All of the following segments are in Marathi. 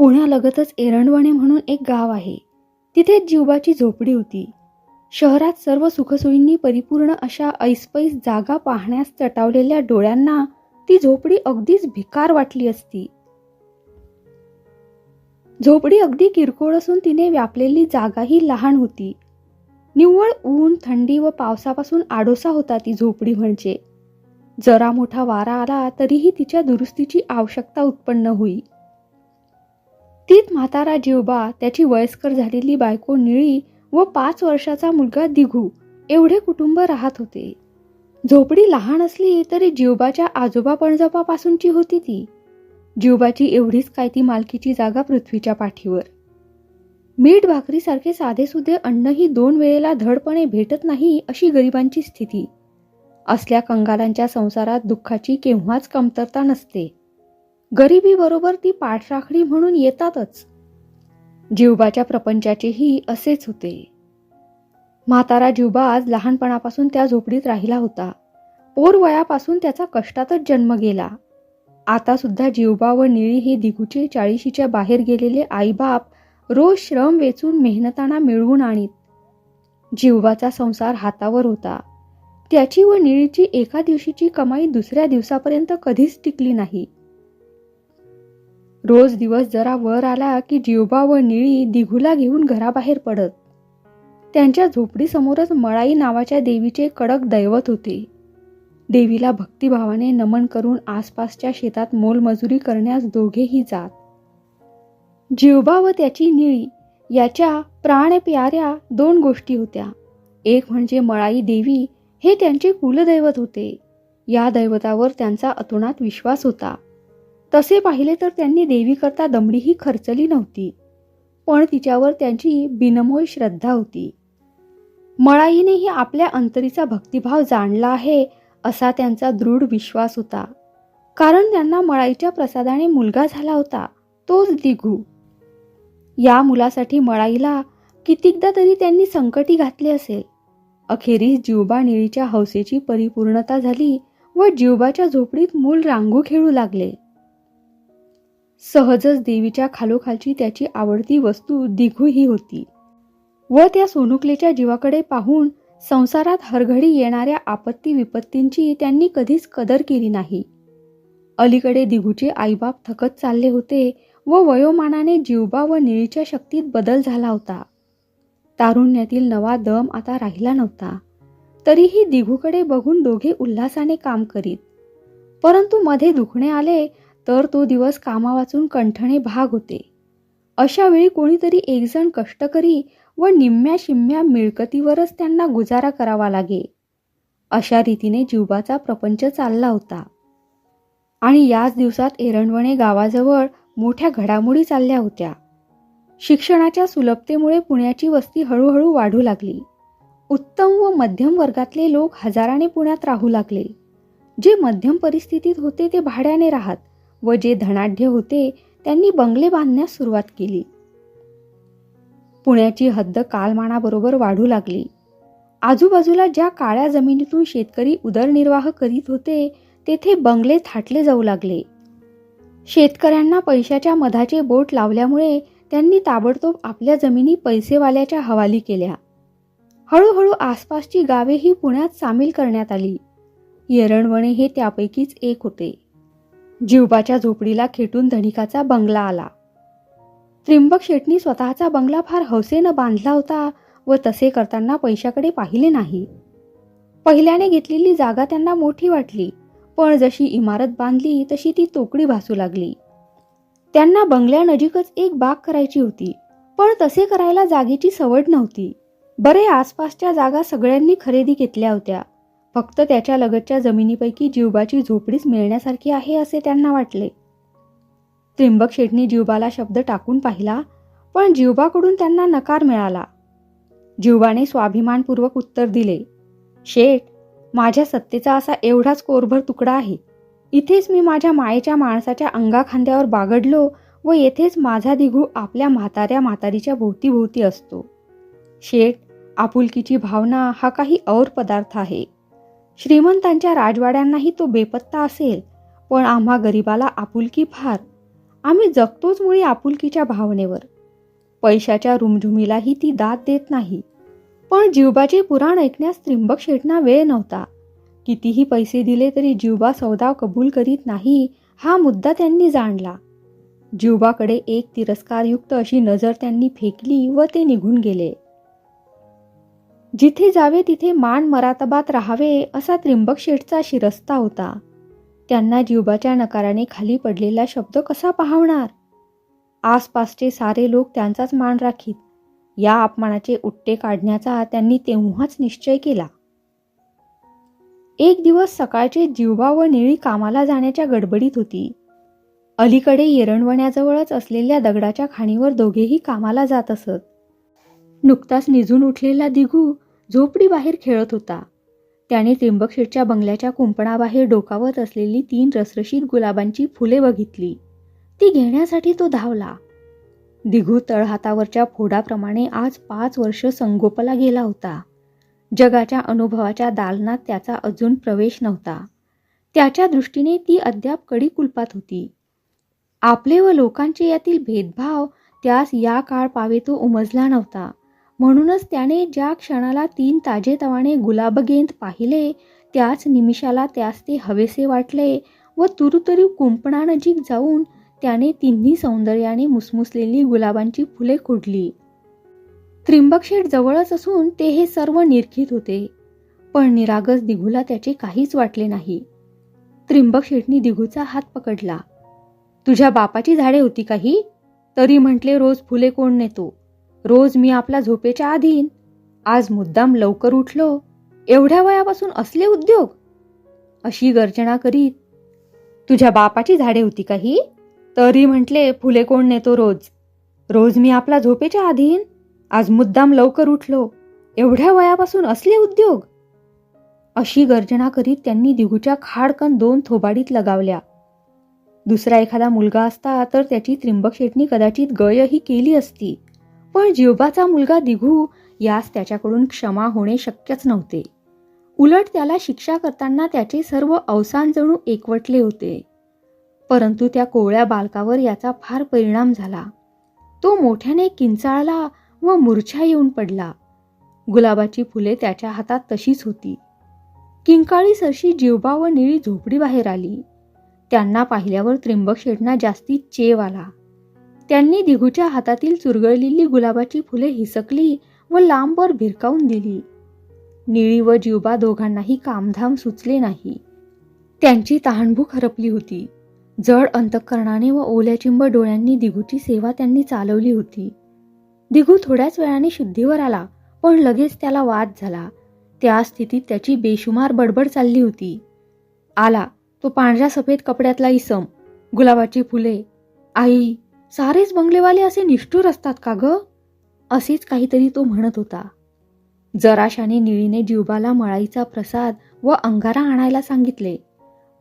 पुण्यालगतच एरंडवणे म्हणून एक गाव आहे. तिथे जीवबाची झोपडी होती. शहरात सर्व सुखसोयींनी परिपूर्ण अशा ऐसपैस जागा पाहण्यास चटावलेल्या डोळ्यांना ती झोपडी अगदीच भिकार वाटली असती. झोपडी अगदी किरकोळ असून तिने व्यापलेली जागाही लहान होती. निव्वळ ऊन थंडी व पावसापासून आडोसा होता ती झोपडी म्हणजे. जरा मोठा वारा आला तरीही तिच्या दुरुस्तीची आवश्यकता उत्पन्न होई. तीच म्हातारा जीवबा त्याची वयस्कर झालेली बायको निळी व पाच वर्षाचा मुलगा दिघू एवढे कुटुंब राहत होते. झोपडी लहान असली तरी जिवबाच्या आजोबा पणजोबापासूनची होती ती. जीवबाची एवढीच काय ती मालकीची जागा पृथ्वीच्या पाठीवर. मीठ भाकरीसारखे साधेसुधे अन्नही दोन वेळेला धडपणे भेटत नाही अशी गरिबांची स्थिती. असल्या कंगालांच्या संसारात दुःखाची केव्हाच कमतरता नसते. गरिबीबरोबर ती पाठराखडी म्हणून येतातच. जीवबाच्या प्रपंचाचेही असेच होते. म्हातारा जिवबा आज लहानपणापासून त्या झोपडीत राहिला होता. पोर वयापासून त्याचा कष्टातच जन्म गेला. आता सुद्धा जिवबा व निळी हे दिघूचे चाळीशीच्या बाहेर गेलेले आईबाप रोज श्रम वेचून मेहनताना मिळवून आणीत. जिवबाचा संसार हातावर होता. त्याची व निळीची एका दिवशीची कमाई दुसऱ्या दिवसापर्यंत कधीच टिकली नाही. रोज दिवस जरा वर आला की जीवबा व निळी दिघूला घेऊन घराबाहेर पडत. त्यांच्या झोपडीसमोरच मळाई नावाच्या देवीचे कडक दैवत होते. देवीला भक्तिभावाने नमन करून आसपासच्या शेतात मोलमजुरी करण्यास दोघेही जात. जीवबा व त्याची निळी याच्या प्राण प्याऱ्या दोन गोष्टी होत्या. एक म्हणजे मळाई देवी हे त्यांचे कुलदैवत होते. या दैवतावर त्यांचा अतोनात विश्वास होता. तसे पाहिले तर त्यांनी देवीकरता दमडीही खर्चली नव्हती. पण तिच्यावर त्यांची बिनमोल श्रद्धा होती. मळाईनेही आपल्या अंतरीचा भक्तिभाव जाणला आहे असा त्यांचा दृढ विश्वास होता. कारण त्यांना मळाईच्या प्रसादाने मुलगा झाला होता तोच दिघू. या मुलासाठी मळाईला कितीकदा तरी त्यांनी संकटी घातले असेल. अखेरीस जीवबा निळीच्या हौसेची परिपूर्णता झाली व जीवबाच्या झोपडीत मूल रांगू खेळू लागले. सहजच देवीच्या खालोखालची त्याची आवडती वस्तू दिघू ही होती. व त्या सोनुकलेच्या जीवाकडे पाहून संसारात हरघडी येणाऱ्या आपत्ती विपत्तींची त्यांनी कधीच कदर केली नाही. अलीकडे दिघूचे आईबाप थकत चालले होते व वयोमानाने जीवबा व निळीच्या शक्तीत बदल झाला होता. तारुण्यातील नवा दम आता राहिला नव्हता. तरीही दिघूकडे बघून दोघे उल्हासाने काम करीत. परंतु मध्ये दुखणे आले तर तो दिवस कामावाचून कंठणे भाग होते. अशा वेळी कोणीतरी एकजण कष्टकरी व निम्म्या शिम्म्या मिळकतीवरच त्यांना गुजारा करावा लागे. अशा रीतीने जीवबाचा प्रपंच चालला होता. आणि याच दिवसात एरंडवणे गावाजवळ मोठ्या घडामोडी चालल्या होत्या. शिक्षणाच्या सुलभतेमुळे पुण्याची वस्ती हळूहळू वाढू लागली. उत्तम व मध्यम वर्गातले लोक हजाराने पुण्यात राहू लागले. जे मध्यम परिस्थितीत होते ते भाड्याने राहत. व जे धनाढ्य होते त्यांनी बंगले बांधण्यास सुरुवात केली. पुण्याची हद्द कालमानाबरोबर वाढू लागली. आजूबाजूला ज्या काळ्या जमिनीतून शेतकरी उदरनिर्वाह करीत होते तेथे बंगले थाटले जाऊ लागले. शेतकऱ्यांना पैशाच्या मधाचे बोट लावल्यामुळे त्यांनी ताबडतोब आपल्या जमिनी पैसेवाल्याच्या हवाली केल्या. हळूहळू आसपासची गावेही पुण्यात सामील करण्यात आली. येरणवणे हे त्यापैकीच एक होते. जीवबाच्या झोपडीला खेटून धनिकाचा बंगला आला. त्रिंबक शेटनी स्वतःचा बंगला फार हौसेनं बांधला होता व तसे करताना पैशाकडे पाहिले नाही. पहिल्याने घेतलेली जागा त्यांना मोठी वाटली पण जशी इमारत बांधली तशी ती तोकडी भासू लागली. त्यांना बंगल्यानजीकच एक बाग करायची होती पण तसे करायला जागेची सवड नव्हती. बरे आसपासच्या जागा सगळ्यांनी खरेदी घेतल्या होत्या. फक्त त्याच्या लगतच्या जमिनीपैकी जिवबाची झोपडीच मिळण्यासारखी आहे असे त्यांना वाटले. त्रिंबक शेटनी जिवबाला शब्द टाकून पाहिला पण जीवबाकडून त्यांना नकार मिळाला. जिवबाने स्वाभिमानपूर्वक उत्तर दिले शेठ माझ्या सत्तेचा असा एवढाच कोरभर तुकडा आहे. इथेच मी माझ्या मायेच्या माणसाच्या अंगाखांद्यावर बागडलो व येथेच माझा दिघू आपल्या म्हाताऱ्या म्हातारीच्या भोवतीभोवती असतो. शेठ आपुलकीची भावना हा काही और पदार्थ आहे. श्रीमंतांच्या राजवाड्यांनाही तो बेपत्ता असेल. पण आम्हा गरिबाला आपुलकी फार. आम्ही जगतोच मुळी आपुलकीच्या भावनेवर. पैशाच्या रुमझुमीलाही ती दाद देत नाही. पण जीवबाचे पुराण ऐकण्यास त्रिंबक शेटना वेळ नव्हता. कितीही पैसे दिले तरी जिवबा सौदा कबूल करीत नाही हा मुद्दा त्यांनी जाणला. जिवबाकडे एक तिरस्कारयुक्त अशी नजर त्यांनी फेकली व ते निघून गेले. जिथे जावे तिथे मान मरातबात राहावे असा त्रिंबक शेठचा शिरस्ता होता. त्यांना जीवबाच्या नकाराने खाली पडलेला शब्द कसा पाहणार आसपासचे सारे लोक त्यांचाच मान राखीत. या अपमानाचे उट्टे काढण्याचा त्यांनी तेव्हाच निश्चय केला. एक दिवस सकाळचे जीवबा व निळी कामाला जाण्याच्या गडबडीत होती. अलीकडे येरणवण्याजवळच असलेल्या दगडाच्या खाणीवर दोघेही कामाला जात असत. नुकताच निजून उठलेला दिगू झोपडी बाहेर खेळत होता. त्याने त्रिंबकशेठच्या बंगल्याच्या कुंपणाबाहेर डोकावत असलेली तीन रसरशीत गुलाबांची फुले बघितली. ती घेण्यासाठी तो धावला. दिघू तळहातावरच्या फोडाप्रमाणे आज पाच वर्ष संगोपला गेला होता. जगाच्या अनुभवाच्या दालनात त्याचा अजून प्रवेश नव्हता. त्याच्या दृष्टीने ती अद्याप कडी कुलपात होती. आपले व लोकांचे यातील भेदभाव त्यास या काळ पावे तो उमजला नव्हता. म्हणूनच त्याने ज्या क्षणाला तीन ताजेतवाने गुलाबगेंद पाहिले त्याच निमिषाला त्यास ते हवेसे वाटले व तुरुतरी कुंपणानजीक जाऊन त्याने तिन्ही सौंदर्याने मुसमुसलेली गुलाबांची फुले खोडली. त्रिंबकशेठ जवळच असून ते हे सर्व निरखित होते पण निरागस दिघूला त्याचे काहीच वाटले नाही. त्रिंबकशेठनी दिघूचा हात पकडला. तुझ्या बापाची झाडे होती काही? तरी म्हटले रोज फुले कोण नेतो? रोज मी आपला झोपेच्या आधीन आज मुद्दाम लवकर उठलो. एवढ्या वयापासून असले उद्योग? अशी गर्जना करीत तुझ्या बापाची झाडे होती काही तरी म्हटले फुले कोण नेतो रोज? रोज मी आपला झोपेच्या आधीन आज मुद्दाम लवकर उठलो. एवढ्या वयापासून असले उद्योग? अशी गर्जना करीत त्यांनी दिघूच्या खाडकन दोन थोबाडीत लगावल्या. दुसरा एखादा मुलगा असता तर त्याची त्रिंबक शेटणी कदाचित गयही केली असती. पण जीवबाचा मुलगा दिघू यास त्याच्याकडून क्षमा होणे शक्यच नव्हते. उलट त्याला शिक्षा करताना त्याचे सर्व अवसान जणू एकवटले होते. परंतु त्या कोवळ्या बालकावर याचा फार परिणाम झाला. तो मोठ्याने किंचाळला व मूर्छा येऊन पडला. गुलाबाची फुले त्याच्या हातात तशीच होती. किंकाळी सरशी जिवबा व निळी झोपडी बाहेर आली. त्यांना पाहिल्यावर त्रिंबक शेटना जास्ती चेव आला. त्यांनी दिघूच्या हातातील चुरगळलेली गुलाबाची फुले हिसकली व लांबवर भिरकावून दिली. निळी व जीवबा दोघांनाही कामधाम सुचले नाही. त्यांची तहानभूक हरपली होती. जड अंतःकरणाने व ओल्या चिंब डोळ्यांनी दिघूची सेवा त्यांनी चालवली होती. दिघू थोड्याच वेळाने शुद्धीवर आला पण लगेच त्याला वाद झाला. त्या स्थितीत त्याची बेशुमार बडबड चालली होती. आला तो पांढऱ्या सफेद कपड्यातला इसम गुलाबाची फुले. आई सारेच बंगलेवाले असे निष्ठूर असतात का ग? असेच काहीतरी तो म्हणत होता. जराशाने निळीने जीवबाला मळाईचा प्रसाद व अंगारा आणायला सांगितले.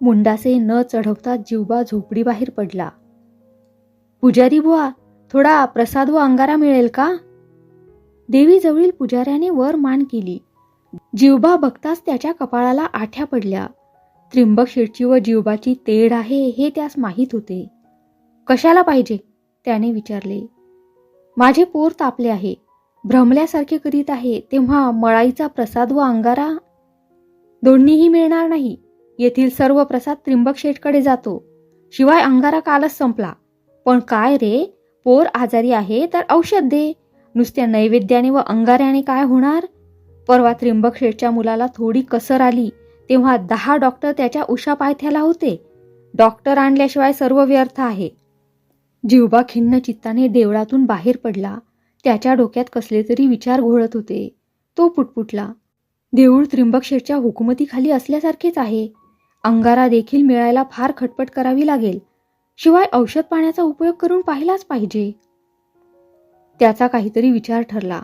मुंडासे न चढवता जीवबा झोपडी बाहेर पडला. पुजारी बुवा थोडा प्रसाद व अंगारा मिळेल का? देवीजवळील पुजाऱ्याने वर मान केली. जिवबा बघताच त्याच्या कपाळाला आठ्या पडल्या. त्रिंबक शिरची व जीवबाची तेढ आहे हे त्यास माहीत होते. कशाला पाहिजे? त्याने विचारले माझे पोर तापले आहे. भ्रमल्यासारखे करीत आहे तेव्हा मळाईचा प्रसाद व अंगारा दोन्हीही मिळणार नाही. येथील सर्व प्रसाद त्रिंबक शेठकडे जातो. शिवाय अंगारा कालच संपला. पण काय रे? पोर आजारी आहे तर औषध दे. नुसत्या नैवेद्याने व अंगाऱ्याने काय होणार? परवा त्रिंबक शेठच्या मुलाला थोडी कसर आली तेव्हा दहा डॉक्टर त्याच्या उषा पायथ्याला होते. डॉक्टर आणल्याशिवाय सर्व व्यर्थ आहे. जिवबा खिन्न चित्ताने देवळातून बाहेर पडला त्याच्या डोक्यात कसले तरी विचार घोळत होते. तो पुटपुटला देऊळ त्रिंबकशेठच्या हुकुमतीखाली असल्यासारखेच आहे. अंगारा देखील मिळायला फार खटपट करावी लागेल. शिवाय औषध पाण्याचा उपयोग करून पाहिलाच पाहिजे. त्याचा काहीतरी विचार ठरला.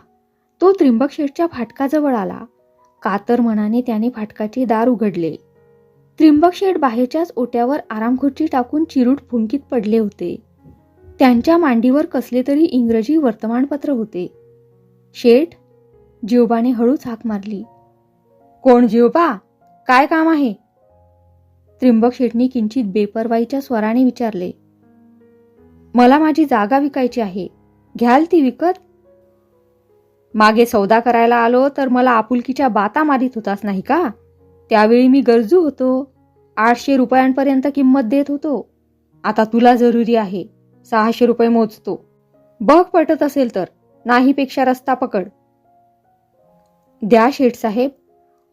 तो त्रिंबकशेठच्या फाटकाजवळ आला. कातर मनाने त्याने फाटकाचे दार उघडले. त्रिंबकशेठ बाहेरच्याच ओट्यावर आरामखुर्ची टाकून चिरूट फुंकीत पडले होते. त्यांच्या मांडीवर कसले तरी इंग्रजी वर्तमानपत्र होते. शेठ जिवबाने हळूच हाक मारली. कोण जिवबा काय काम आहे? त्रिंबक शेठनी किंचित बेपरवाईच्या स्वराने विचारले. मला माझी जागा विकायची आहे. घ्याल ती विकत? मागे सौदा करायला आलो तर मला आपुलकीच्या बाता मारित होतास नाही का? त्यावेळी मी गरजू होतो. आठशे रुपयांपर्यंत किंमत देत होतो. आता तुला जरुरी आहे. सहाशे रुपये मोजतो. बघ पटत असेल तर नाहीपेक्षा रस्ता पकड. द्या शेठसाहेब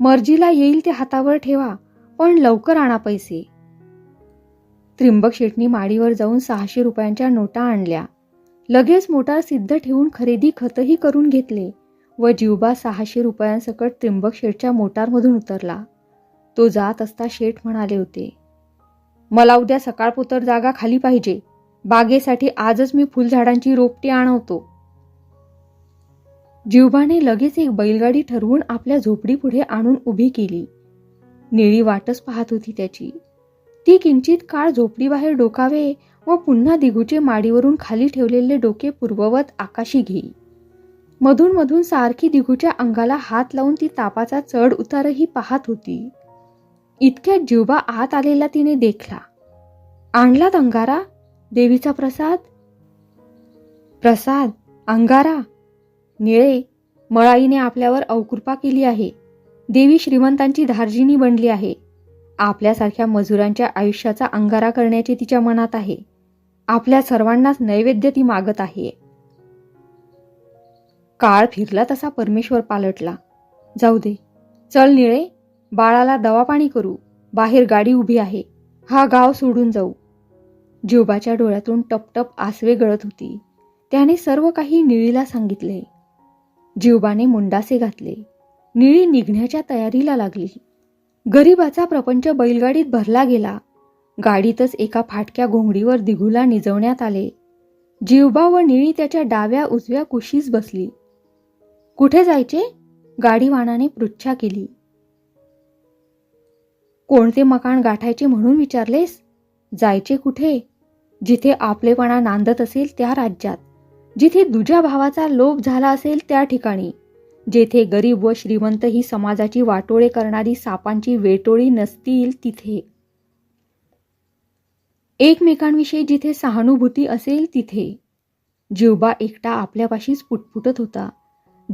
मर्जीला येईल ते हातावर ठेवा पण लवकर आणा पैसे. त्रिंबक शेटनी माडीवर जाऊन सहाशे रुपयांच्या नोटा आणल्या. लगेच मोटार सिद्ध ठेवून खरेदी खतही करून घेतले व जीवबा सहाशे रुपयांसकट त्रिंबक शेठच्या मोटारमधून उतरला. तो जात असता शेठ म्हणाले होते मला उद्या सकाळपोतर जागा खाली पाहिजे. बागेसाठी आजच मी फुलझाडांची रोपटी आणवतो. जीवबाने लगेच एक बैलगाडी ठरवून आपल्या झोपडीपुढे आणून उभी केली. निळी वाटच पाहत होती त्याची. ती किंचित काळ झोपडीबाहेर डोकावे व पुन्हा दिघूचे माडीवरून खाली ठेवलेले डोके पूर्ववत आकाशी घेई मधून मधून सारखी दिघूच्या अंगाला हात लावून ती तापाचा चढ उतारही पाहत होती. इतक्यात जीवबा आत आलेला तिने देखला. आणलात अंगारा? देवीचा प्रसाद? प्रसाद अंगारा निळे मळाईने आपल्यावर अवकृपा केली आहे. देवी श्रीमंतांची धार्जिनी बनली आहे. आपल्यासारख्या मजुरांच्या आयुष्याचा अंगारा करण्याचे तिच्या मनात आहे. आपल्या सर्वांनाच नैवेद्य ती मागत आहे. काळ फिरला तसा परमेश्वर पालटला. जाऊ दे. चल निळे बाळाला दवापाणी करू. बाहेर गाडी उभी आहे. हा गाव सोडून जाऊ. जिवबाच्या डोळ्यातून टपटप आसवे गळत होती. त्याने सर्व काही निळीला सांगितले. जिवबाने मुंडासे घातले. निळी निघण्याच्या तयारीला लागली. गरीबाचा प्रपंच बैलगाडीत भरला गेला. गाडीतच एका फाटक्या घोंगडीवर दिघूला निजवण्यात आले. जिवबा व निळी त्याच्या डाव्या उजव्या कुशीस बसली. कुठे जायचे? गाडीवानाने पृच्छा केली. कोणते मकान गाठायचे म्हणून विचारलेस? जायचे कुठे? जिथे आपलेपणा नांदत असेल त्या राज्यात. जिथे दुजा भावाचा लोभ झाला असेल त्या ठिकाणी. जेथे गरीब व श्रीमंत ही समाजाची वाटोळे करणारी सापांची वेटोळी नसतील तिथे. एकमेकांविषयी जिथे सहानुभूती असेल तिथे. जिवबा एकटा आपल्यापाशीच पुटपुटत होता.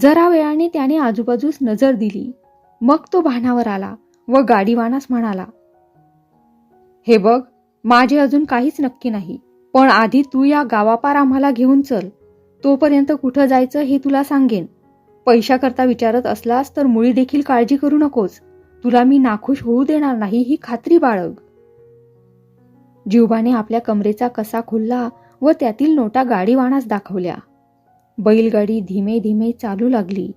जरा वेळाने त्याने आजूबाजूस नजर दिली. मग तो भानावर आला व गाडीवानास म्हणाला हे बघ माझे अजून काहीच नक्की नाही. पण आधी तू या गावापार आम्हाला घेऊन चल. तोपर्यंत कुठं जायचं हे तुला सांगेन. पैशाकरता विचारत असलास तर मुळी देखील काळजी करू नकोस. तुला मी नाखुश होऊ देणार नाही ही खात्री बाळग. जीवबाने आपल्या कमरेचा कसा खुलला व त्यातील नोटा गाडीवानास दाखवल्या. बैलगाडी धीमे धीमे चालू लागली.